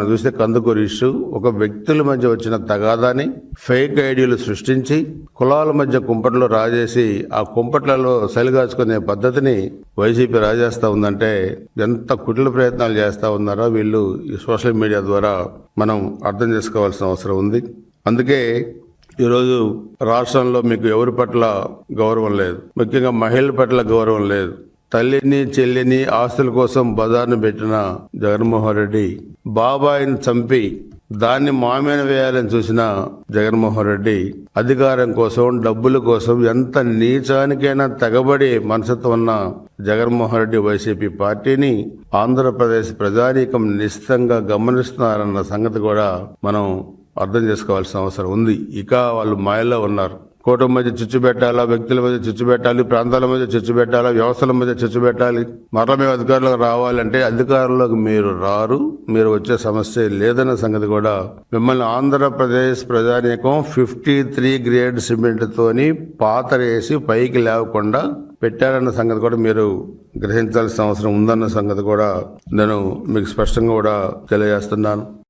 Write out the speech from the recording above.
మనం చూస్తే కందుకూరి ఇష్యూ. ఒక వ్యక్తుల మధ్య వచ్చిన తగాదాని ఫేక్ ఐడియాలు సృష్టించి కులాల మధ్య కుంపట్లో రాజేసి ఆ కుంపట్లలో సలిగాచుకునే పద్ధతిని వైసీపీ రాజేస్తూ ఉందంటే ఎంత కుటిల ప్రయత్నాలు చేస్తూ ఉన్నారో వీళ్ళు ఈ సోషల్ మీడియా ద్వారా మనం అర్థం చేసుకోవాల్సిన అవసరం ఉంది. అందుకే ఈరోజు రాష్ట్రంలో మీకు ఎవరి పట్ల గౌరవం లేదు. ముఖ్యంగా మహిళల పట్ల గౌరవం లేదు. తల్లిని చెల్లిని ఆస్తుల కోసం బజార్ను పెట్టిన జగన్మోహన్ రెడ్డి బాబాయిని చంపి దాన్ని మామేన వేయాలని చూసిన జగన్మోహన్ రెడ్డి అధికారం కోసం డబ్బుల కోసం ఎంత నీచానికైనా తెగబడి మనసుతో ఉన్న జగన్మోహన్ రెడ్డి వైసీపీ పార్టీని ఆంధ్రప్రదేశ్ ప్రజానీకం నిశ్చితంగా గమనిస్తున్నారన్న సంగతి కూడా మనం అర్థం చేసుకోవాల్సిన అవసరం ఉంది. ఇక వాళ్ళు మాయలో ఉన్నారు. కుటుంబం మధ్య చిచ్చు పెట్టాలా వ్యక్తుల మధ్య చిచ్చు పెట్టాలి ప్రాంతాల మధ్య చిచ్చు పెట్టాలా వ్యవస్థల మధ్య చిచ్చు పెట్టాలి? మరల మేము అధికారంలోకి రావాలంటే అధికారంలోకి మీరు రారు మీరు వచ్చే సమస్య లేదన్న సంగతి కూడా మిమ్మల్ని ఆంధ్రప్రదేశ్ ప్రజానీకం ఫిఫ్టీ త్రీ గ్రేడ్ సిమెంట్తోని పాతరేసి పైకి లేవకుండా పెట్టారన్న సంగతి కూడా మీరు గ్రహించాల్సిన అవసరం ఉందన్న సంగతి కూడా నేను మీకు స్పష్టంగా కూడా తెలియజేస్తున్నాను.